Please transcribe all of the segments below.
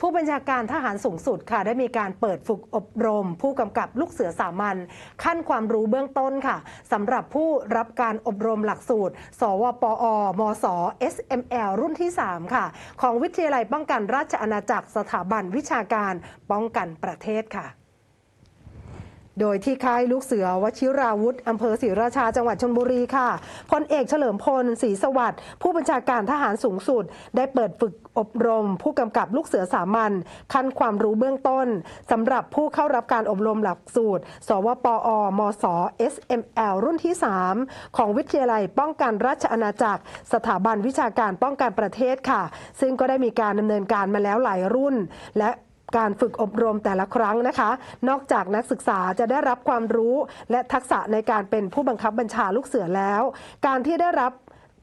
ผู้บัญชาการทหารสูงสุดค่ะ ได้มีการเปิดฝึกอบรม ผู้กำกับลูกเสือสามัญขั้นความรู้เบื้องต้นค่ะสำหรับผู้รับการอบรมหลักสูตร สวปอมศ SML รุ่นที่ 3 ค่ะ ของวิทยาลัยป้องกันราชอาณาจักรสถาบันวิชาการป้องกันประเทศค่ะ โดยที่ค่ายลูกเสือวชิราวุธอำเภอศรีราชาจังหวัดชนบุรีค่ะพลเอกเฉลิมพลศรีสวัสดิ์ผู้บัญชาการทหารสูงสุด ได้เปิดฝึกอบรม ผู้กำกับลูกเสือสามัญขั้นความรู้เบื้องต้นสำหรับผู้เข้ารับการอบรมหลักสูตร สวปอมศ SML รุ่นที่ 3 ของวิทยาลัยป้องกันราชอาณาจักร สถาบันวิชาการป้องกันประเทศค่ะ ซึ่งก็ได้มีการดำเนินการมาแล้วหลายรุ่น และ การฝึกอบรมแต่ละครั้งนะคะ นอกจากนักศึกษาจะได้รับความรู้ และทักษะในการเป็นผู้บังคับบัญชาลูกเสือแล้ว การที่ได้รับ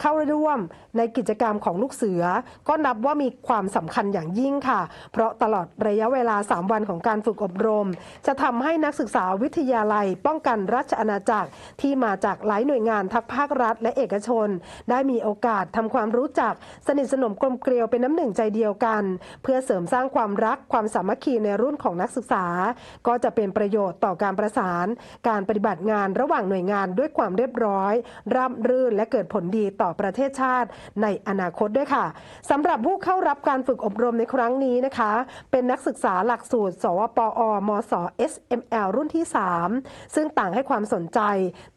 เข้าร่วมในกิจกรรมของลูกเสือ ก็นับว่ามีความสำคัญอย่างยิ่งค่ะ เพราะตลอดระยะเวลา 3 วันของการฝึกอบรม จะทำให้นักศึกษาวิทยาลัย ป้องกันราชอาณาจักรที่มาจากหลายหน่วยงานทั้งภาครัฐ และเอกชน ได้มีโอกาสทำความรู้จัก สนิทสนมกลมเกลียวเป็นน้ำหนึ่งใจเดียวกัน เพื่อเสริมสร้างความรักความสามัคคีในรุ่นของนักศึกษา ก็จะเป็นประโยชน์ต่อการประสาน การปฏิบัติงานระหว่างหน่วยงานด้วยความเรียบร้อยราบรื่นและเกิดผลดีต่อ่อประเทศชาติในอนาคตด้วยค่ะสำหรับผู้เข้ารับการฝึกอบรมในครั้งนี้นะคะ เป็นนักศึกษาหลักสูตร สวปอมศ SML รุ่นที่ 3 ซึ่งต่างให้ความสนใจ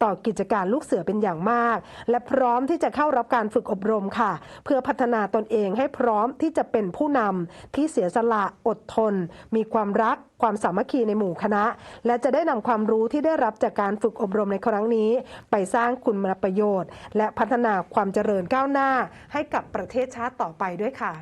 ต่อกิจการลูกเสือเป็นอย่างมาก และพร้อมที่จะเข้ารับการฝึกอบรมค่ะ เพื่อพัฒนาตนเองให้พร้อมที่จะเป็นผู้นำที่เสียสละอดทน มีความรักความสามัคคีในหมู่คณะ และจะได้นำความรู้ที่ได้รับจากการฝึกอบรมในครั้งนี้ ไปสร้างคุณประโยชน์ และพัฒนาความเจริญก้าวหน้าให้กับประเทศชาติต่อไปด้วยค่ะ